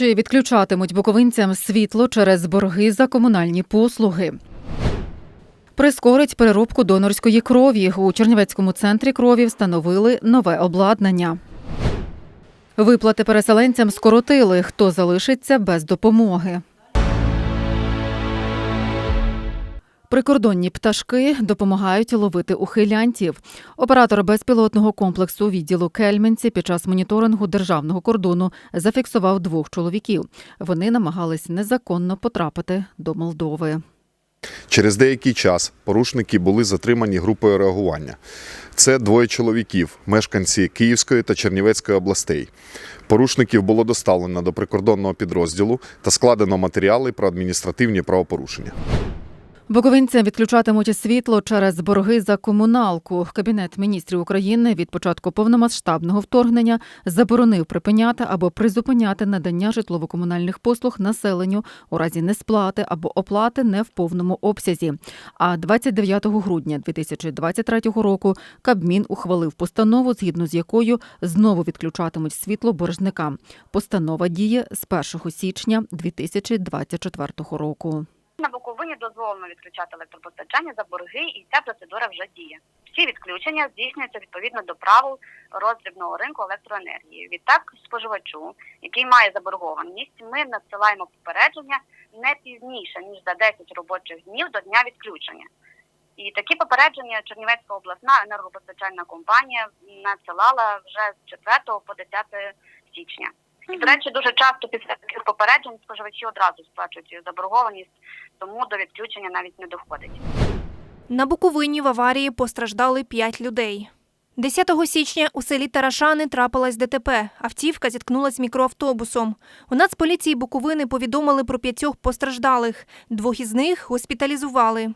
Чи відключатимуть буковинцям світло через борги за комунальні послуги? Прискорить переробку донорської крові. У Чернівецькому центрі крові встановили нове обладнання. Виплати переселенцям скоротили, хто залишиться без допомоги. Прикордонні пташки допомагають ловити ухилянтів. Оператор безпілотного комплексу відділу Кельменці під час моніторингу державного кордону зафіксував двох чоловіків. Вони намагались незаконно потрапити до Молдови. Через деякий час порушники були затримані групою реагування. Це двоє чоловіків, мешканці Київської та Чернівецької областей. Порушників було доставлено до прикордонного підрозділу та складено матеріали про адміністративні правопорушення. Буковинцям відключатимуть світло через борги за комуналку. Кабінет міністрів України від початку повномасштабного вторгнення заборонив припиняти або призупиняти надання житлово-комунальних послуг населенню у разі несплати або оплати не в повному обсязі. А 29 грудня 2023 року Кабмін ухвалив постанову, згідно з якою знову відключатимуть світло боржникам. Постанова діє з 1 січня 2024 року. На Буковині дозволено відключати електропостачання за борги, і ця процедура вже діє. Всі відключення здійснюються відповідно до правил роздрібного ринку електроенергії. Відтак, споживачу, який має заборгованість, ми надсилаємо попередження не пізніше ніж за 10 робочих днів до дня відключення. І такі попередження Чернівецька обласна енергопостачальна компанія надсилала вже з 4 по 10 січня. І, до речі, дуже часто після таких попереджень споживачі одразу сплачують заборгованість, тому до відключення навіть не доходить. На Буковині в аварії постраждали п'ять людей. 10 січня у селі Тарашани трапилась ДТП. Автівка зіткнулась з мікроавтобусом. У Нацполіції Буковини повідомили про п'ятьох постраждалих. Двох із них госпіталізували.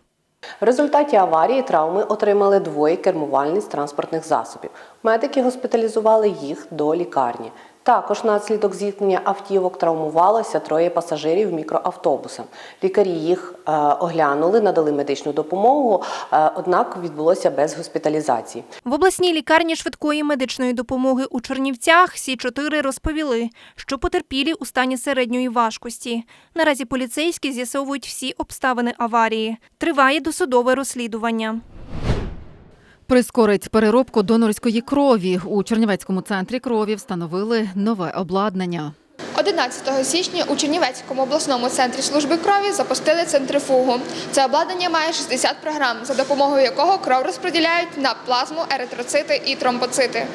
В результаті аварії травми отримали двоє кермувальниць транспортних засобів. Медики госпіталізували їх до лікарні. Також наслідок зіткнення автівок травмувалося троє пасажирів мікроавтобуса. Лікарі їх е, оглянули, надали медичну допомогу, е, однак відбулося без госпіталізації. В обласній лікарні швидкої медичної допомоги у Чернівцях Сі 4 розповіли, що потерпілі у стані середньої важкості. Наразі поліцейські з'ясовують всі обставини аварії. Триває досудове розслідування. Прискорить переробку донорської крові. У Чернівецькому центрі крові встановили нове обладнання. 11 січня у Чернівецькому обласному центрі служби крові запустили центрифугу. Це обладнання має 60 програм, за допомогою якого кров розподіляють на плазму, еритроцити і тромбоцити.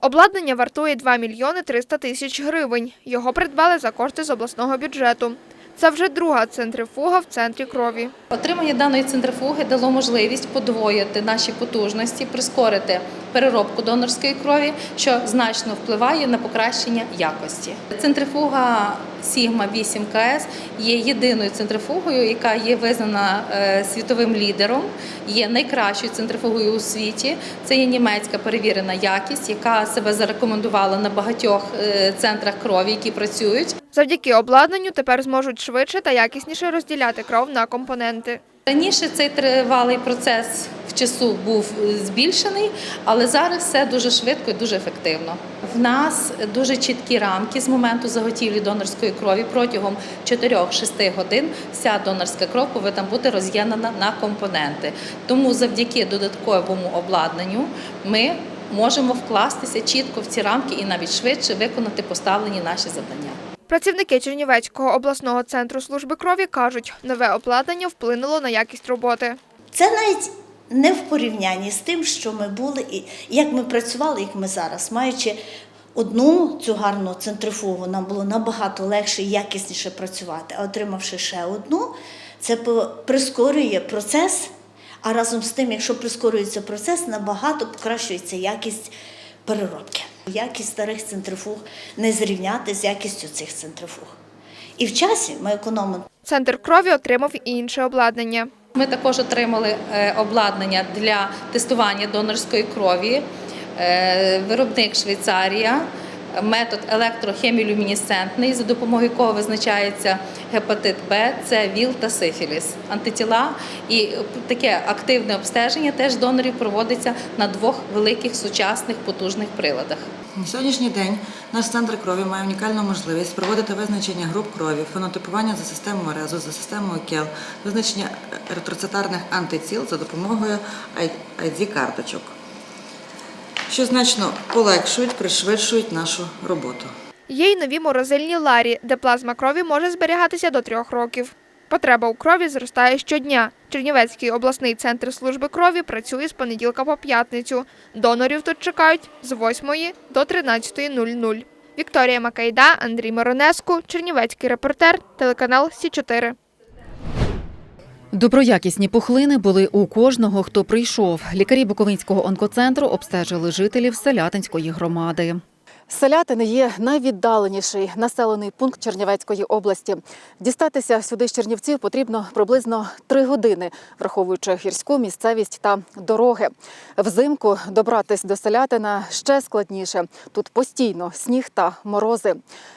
Обладнання вартує 2 мільйони 300 тисяч гривень. Його придбали за кошти з обласного бюджету. Це вже друга центрифуга в центрі крові. Отримання даної центрифуги дало можливість подвоїти наші потужності, прискорити переробку донорської крові, що значно впливає на покращення якості. Центрифуга Sigma 8 КС є єдиною центрифугою, яка є визнана е, світовим лідером, є найкращою центрифугою у світі. Це є німецька перевірена якість, яка себе зарекомендувала на багатьох е, центрах крові, які працюють. Завдяки обладнанню тепер зможуть швидше та якісніше розділяти кров на компоненти. Раніше цей тривалий процес в часу був збільшений, але зараз все дуже швидко і дуже ефективно. В нас дуже чіткі рамки з моменту заготівлі донорської крові протягом 4-6 годин вся донорська кров повинна бути роз'єднана на компоненти. Тому завдяки додатковому обладнанню ми можемо вкластися чітко в ці рамки і навіть швидше виконати поставлені наші завдання. Працівники Чернівецького обласного центру служби крові кажуть, нове обладнання вплинуло на якість роботи. Це навіть не в порівнянні з тим, що ми були, і як ми працювали, як ми зараз, маючи одну цю гарну центрифугу, нам було набагато легше і якісніше працювати. А отримавши ще одну, це прискорює процес. А разом з тим, якщо прискорюється процес, набагато покращується якість переробки. Якість старих центрифуг не зрівняти з якістю цих центрифуг. І в часі ми економимо Центр крові отримав і інше обладнання. Ми також отримали е, обладнання для тестування донорської крові. Е, Виробник Швейцарія. Метод електрохемілюмінесцентний, за допомогою якого визначається гепатит Б, це ВІЛ та сифіліс, антитіла. І таке активне обстеження теж донорів проводиться на двох великих сучасних потужних приладах. На сьогоднішній день наш центр крові має унікальну можливість проводити визначення груп крові, фенотипування за системою резу, за системою КЕЛ, визначення еритроцитарних антиціл за допомогою ID-карточок, що значно полегшують, пришвидшують нашу роботу. Є й нові морозильні ларі, де плазма крові може зберігатися до трьох років. Потреба у крові зростає щодня. Чернівецький обласний центр служби крові працює з понеділка по п'ятницю. Донорів тут чекають з 8 до 13.00. Вікторія Макайда, Андрій Моронеску, Чернівецький репортер, телеканал Сі 4 Доброякісні пухлини були у кожного, хто прийшов. Лікарі Буковинського онкоцентру обстежили жителів Селятинської громади. Селятини є найвіддаленіший населений пункт Чернівецької області. Дістатися сюди з Чернівців потрібно приблизно три години, враховуючи гірську місцевість та дороги. Взимку добратись до Селятина ще складніше. Тут постійно сніг та морози.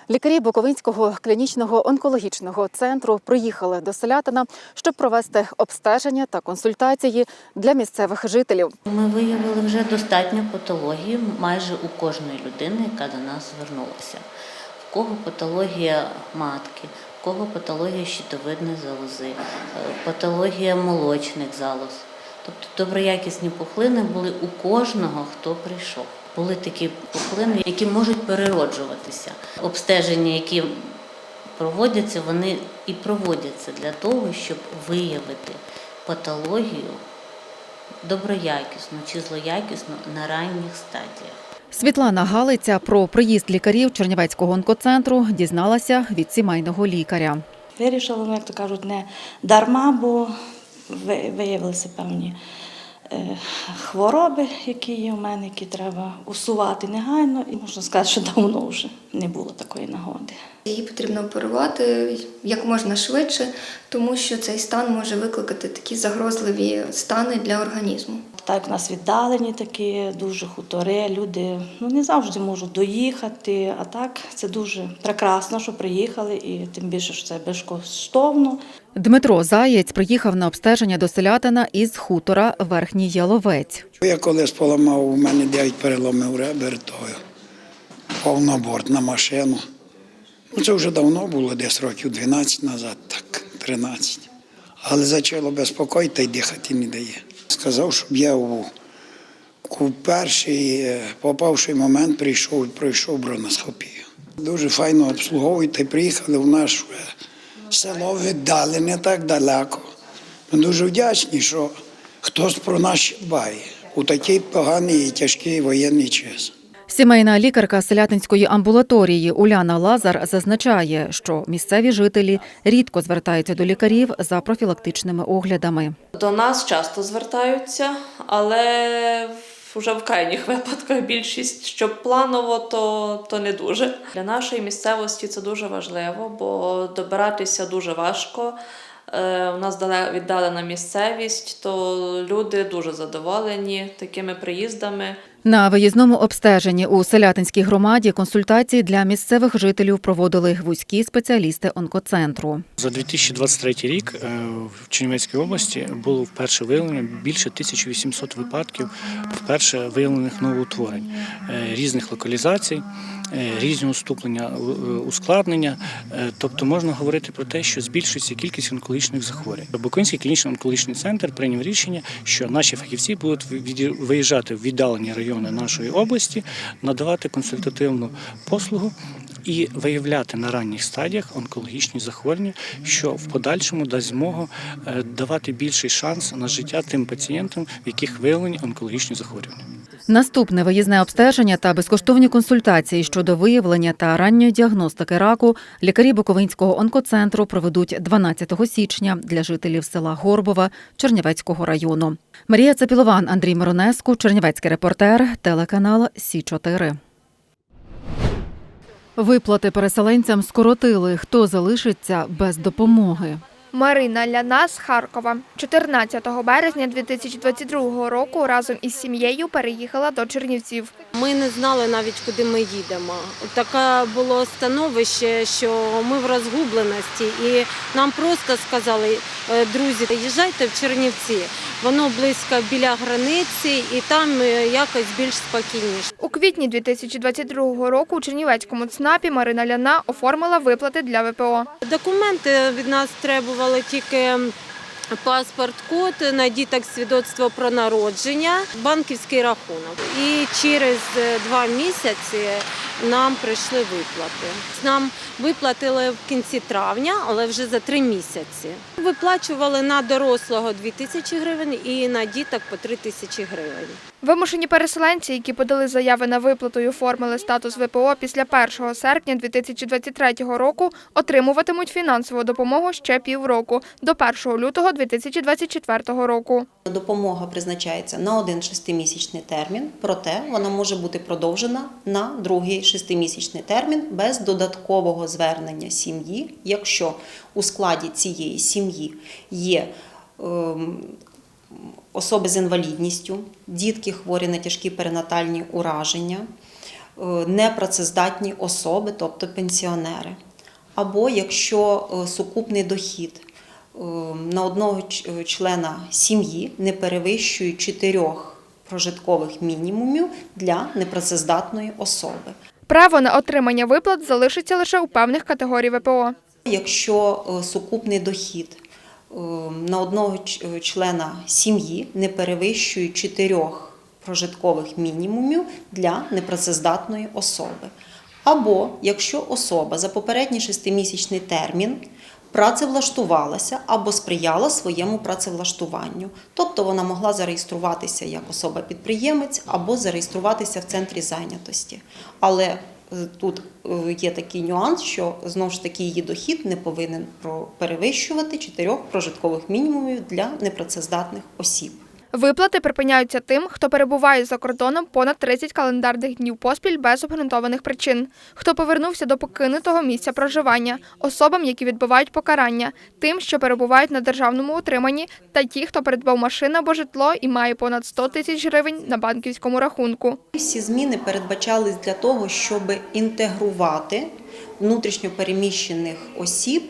Лікарі Буковинського клінічного онкологічного центру приїхали до Селятина, щоб провести обстеження та консультації для місцевих жителів. Ми виявили вже достатньо патології майже у кожної людини, яка до нас звернулася. В кого патологія матки, в кого патологія щитовидної залози, е, патологія молочних залоз. Тобто доброякісні пухлини були у кожного, хто прийшов. Були такі пухлини, які можуть перероджуватися. Обстеження, які проводяться, вони і проводяться для того, щоб виявити патологію доброякісно чи злоякісно на ранніх стадіях. Світлана Галиця про приїзд лікарів Чернівецького онкоцентру дізналася від сімейного лікаря. Вирішила, ну, як то кажуть, не дарма, бо ви- виявилися певні е, хвороби, які є у мене, які треба усувати негайно. І можна сказати, що давно вже не було такої нагоди. Її потрібно оперувати як можна швидше, тому що цей стан може викликати такі загрозливі стани для організму. Так у нас віддалені такі, дуже хутори, люди ну, не завжди можуть доїхати, а так це дуже прекрасно, що приїхали, і тим більше, що це безкоштовно. Дмитро Заєць приїхав на обстеження до селятина із хутора Верхній Яловець. Я колись поламав, у мене 9 переломів ребер, то повноборт на машину. Ну, це вже давно було, десь років 12 назад, так, 13. Але почало безпокоїти і дихати не дає. Сказав, щоб я у, у перший е, попавший момент прийшов і пройшов броноскопію. Дуже файно обслуговують приїхали в наше село віддали не так далеко. Ми дуже вдячні, що хтось про нас дбає у такий поганий і тяжкий воєнний час. Сімейна лікарка селятинської амбулаторії Уляна Лазар зазначає, що місцеві жителі рідко звертаються до лікарів за профілактичними оглядами. До нас часто звертаються, але вже в крайніх випадках більшість, щоб планово, то, то не дуже. Для нашої місцевості це дуже важливо, бо добиратися дуже важко. Е, У нас дале- віддалена місцевість, то люди дуже задоволені такими приїздами. На виїзному обстеженні у селятинській громаді консультації для місцевих жителів проводили вузькі спеціалісти онкоцентру. За 2023 рік е, в Чернівецькій області було вперше виявлено більше 1800 випадків вперше виявлених новоутворень е, різних локалізацій, е, різні уступлення, е, ускладнення. Тобто можна говорити про те, що збільшується кількість онкологічних захворювань. Буковинський клінічний онкологічний центр прийняв рішення, що наші фахівці будуть виїжджати в віддалені райони нашої області, надавати консультативну послугу і виявляти на ранніх стадіях онкологічні захворювання, що в подальшому дасть змогу е, давати більший шанс на життя тим пацієнтам, в яких виявлені онкологічні захворювання. Наступне виїзне обстеження та безкоштовні консультації щодо виявлення та ранньої діагностики раку лікарі Буковинського онкоцентру проведуть 12 січня для жителів села Горбова Чернівецького району. Марія Цепілован, Андрій Миронеску, Чернівецький репортер, телеканал Сі 4 Виплати переселенцям скоротили. Хто залишиться без допомоги? Марина Ляна з Харкова 14 березня 2022 року разом із сім'єю переїхала до Чернівців. Ми не знали навіть, куди ми їдемо. Таке було становище, що ми в розгубленості, і нам просто сказали, «Е, друзі, їжджайте в Чернівці. Воно близько біля границі, і там е, якось більш спокійніше. У квітні 2022 року у Чернівецькому ЦНАПі Марина Ляна оформила виплати для ВПО. Документи від нас требували тільки паспорт, код, на діток свідоцтво про народження, банківський рахунок. І через е, два місяці нам прийшли виплати. Нам виплатили в кінці травня, але вже за три місяці. Виплачували на дорослого 2 тисячі гривень і на діток по 3 тисячі гривень. Вимушені переселенці, які подали заяви на виплату і оформили статус ВПО після 1 серпня 2023 року, отримуватимуть фінансову допомогу ще півроку до 1 лютого 2024 року. Допомога призначається на один шестимісячний термін, проте вона може бути продовжена на другий шестимісячний термін без додаткового звернення сім'ї, якщо у складі цієї сім'ї є ем, особи з інвалідністю, дітки хворі на тяжкі перинатальні ураження, е, непрацездатні особи, тобто пенсіонери. Або якщо е, сукупний дохід е, на одного члена сім'ї не перевищує чотирьох прожиткових мінімумів для непрацездатної особи. Право на отримання виплат залишиться лише у певних категорій ВПО. Якщо е, сукупний дохід е, на одного е, члена сім'ї не перевищує чотирьох прожиткових мінімумів для непрацездатної особи. Або якщо особа за попередній шестимісячний термін працевлаштувалася або сприяла своєму працевлаштуванню, тобто вона могла зареєструватися як особа-підприємець або зареєструватися в центрі зайнятості. Але е, тут е, є такий нюанс, що знову ж таки її дохід не повинен перевищувати чотирьох прожиткових мінімумів для непрацездатних осіб. Виплати припиняються тим, хто перебуває за кордоном понад 30 календарних днів поспіль без обґрунтованих причин, хто повернувся до покинутого місця проживання, особам, які відбувають покарання, тим, що перебувають на державному утриманні, та ті, хто придбав машину або житло і має понад 100 тисяч гривень на банківському рахунку. Всі зміни передбачались для того, щоб інтегрувати внутрішньопереміщених осіб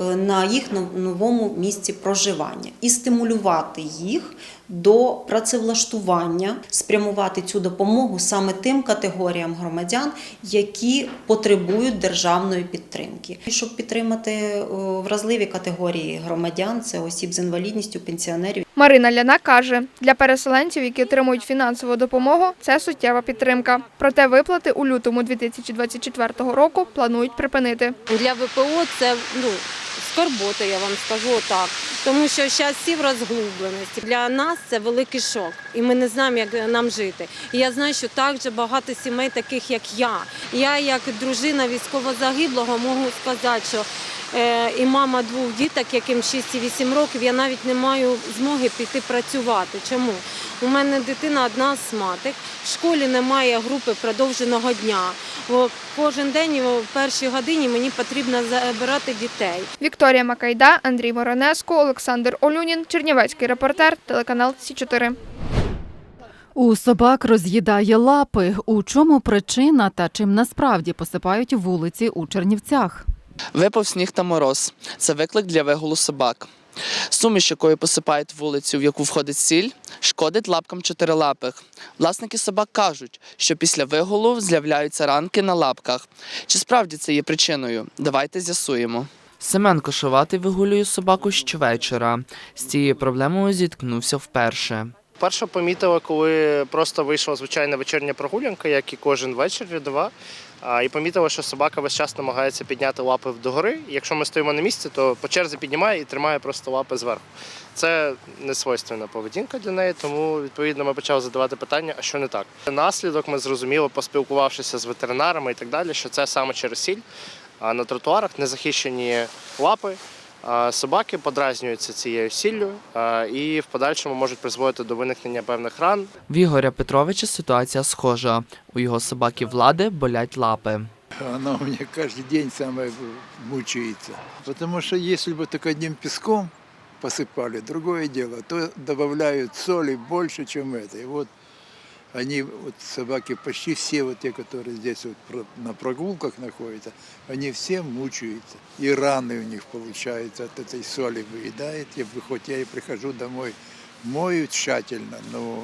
е, на їх новому місці проживання і стимулювати їх до працевлаштування, спрямувати цю допомогу саме тим категоріям громадян, які потребують державної підтримки. І Щоб підтримати е, вразливі категорії громадян, це осіб з інвалідністю, пенсіонерів. Марина Ляна каже, для переселенців, які отримують фінансову допомогу, це суттєва підтримка. Проте виплати у лютому 2024 року планують припинити. Для ВПО це ну, скорбота, я вам скажу так. Тому що зараз всі в розглубленості. Для нас це великий шок, і ми не знаємо, як нам жити. І я знаю, що також багато сімей, таких як я. Я, як дружина військово загиблого, можу сказати, що і мама двох діток, яким 6 і 8 років, я навіть не маю змоги піти працювати. Чому? У мене дитина одна астматик, в школі немає групи продовженого дня. Кожен день о першій годині мені потрібно забирати дітей. Вікторія Макайда, Андрій Моронеско, Олександр Олюнін, Чернівецький репортер, телеканал Сі 4 У собак роз'їдає лапи. У чому причина та чим насправді посипають вулиці у Чернівцях? Випав сніг та мороз. Це виклик для вигулу собак. Суміш, якою посипають вулицю, в яку входить сіль, шкодить лапкам чотирилапих. Власники собак кажуть, що після вигулу з'являються ранки на лапках. Чи справді це є причиною? Давайте з'ясуємо. Семен Кошоватий вигулює собаку щовечора. З цією проблемою зіткнувся вперше. Перше помітила, коли просто вийшла звичайна вечірня прогулянка, як і кожен вечір рядова. І помітила, що собака весь час намагається підняти лапи вдогори. І Якщо ми стоїмо на місці, то по черзі піднімає і тримає просто лапи зверху. Це не свойственна поведінка для неї, тому відповідно ми почали задавати питання, а що не так. Наслідок ми зрозуміли, поспілкувавшися з ветеринарами і так далі, що це саме через сіль. А на тротуарах незахищені лапи. а, Собаки подразнюються цією сіллю а, і в подальшому можуть призводити до виникнення певних ран. В Ігоря Петровича ситуація схожа. У його собаки влади болять лапи. Она у меня каждый день самая мучается. Потому что если бы только одним песком посыпали, другое дело, то добавляют соли больше, чем это. И вот они, вот собаки, почти все вот те, которые здесь вот про- на прогулках находятся, они все мучаются. И раны у них получаются от этой соли выедает. Я, бы- хоть я и прихожу домой, мою тщательно, но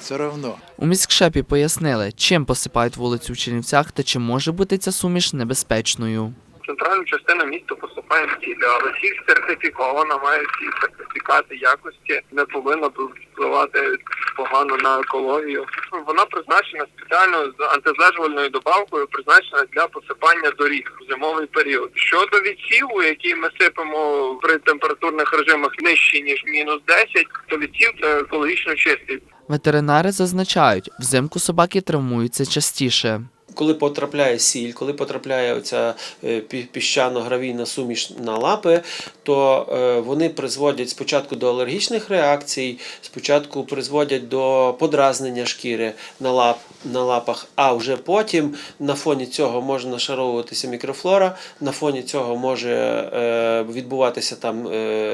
все равно. У міськшепі пояснили, чим посипають вулицю в Чернівцях та чи може бути ця суміш небезпечною. центральну частину міста посипаємо сіль, але сіль сертифікована, має всі сертифікати якості, не повинна впливати погано на екологію. Вона призначена спеціально з антизлежувальною добавкою, призначена для посипання доріг в зимовий період. Щодо відсіву, який ми сипемо при температурних режимах нижчі ніж мінус 10, то відсів це екологічно чистий. Ветеринари зазначають, взимку собаки травмуються частіше. Коли потрапляє сіль, коли потрапляє оця е, пі- піщано-гравійна суміш на лапи, то е, вони призводять спочатку до алергічних реакцій, спочатку призводять до подразнення шкіри на, лап, на лапах, а вже потім на фоні цього може нашаровуватися мікрофлора, на фоні цього може е, відбуватися там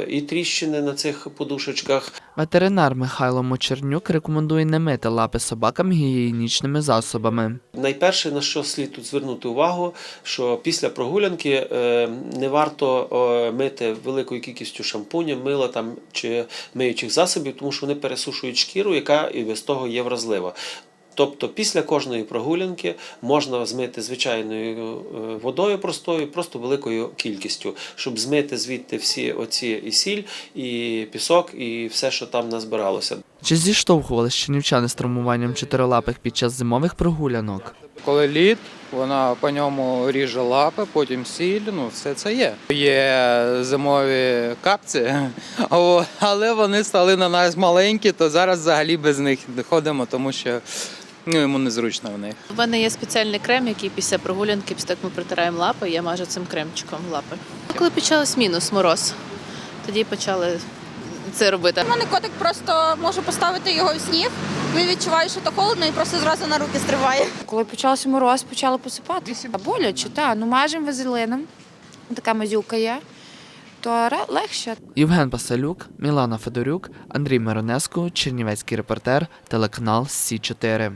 і тріщини на цих подушечках. Ветеринар Михайло Мочернюк рекомендує не мити лапи собакам гігієнічними засобами. Найперше, на що слід тут звернути увагу, що після прогулянки е, не варто е, мити великою кількістю шампуня, мила там чи миючих засобів, тому що вони пересушують шкіру, яка і без того є вразлива. Тобто після кожної прогулянки можна змити звичайною е, водою простою, просто великою кількістю, щоб змити звідти всі оці і сіль, і пісок, і все, що там назбиралося. Чи зіштовхувалися чернівчани з травмуванням чотирилапих під час зимових прогулянок? Коли лід, вона по ньому ріже лапи, потім сіль, ну все це є. Є зимові капці, але вони стали на нас маленькі, то зараз взагалі без них ходимо, тому що ну, йому незручно в них. У мене є спеціальний крем, який після прогулянки, після як ми притираємо лапи, я мажу цим кремчиком лапи. Коли почалось мінус, мороз, тоді почали це робити. У мене котик просто може поставити його в сніг. Він відчуває, що то холодно і просто зразу на руки стриває. Коли почався мороз, почали посипати. Боляче, так. Ну мажемо вазелином, така мазюка є, то легше. Євген Пасалюк, Мілана Федорюк, Андрій Миронеско, Чернівецький репортер, телеканал Сі 4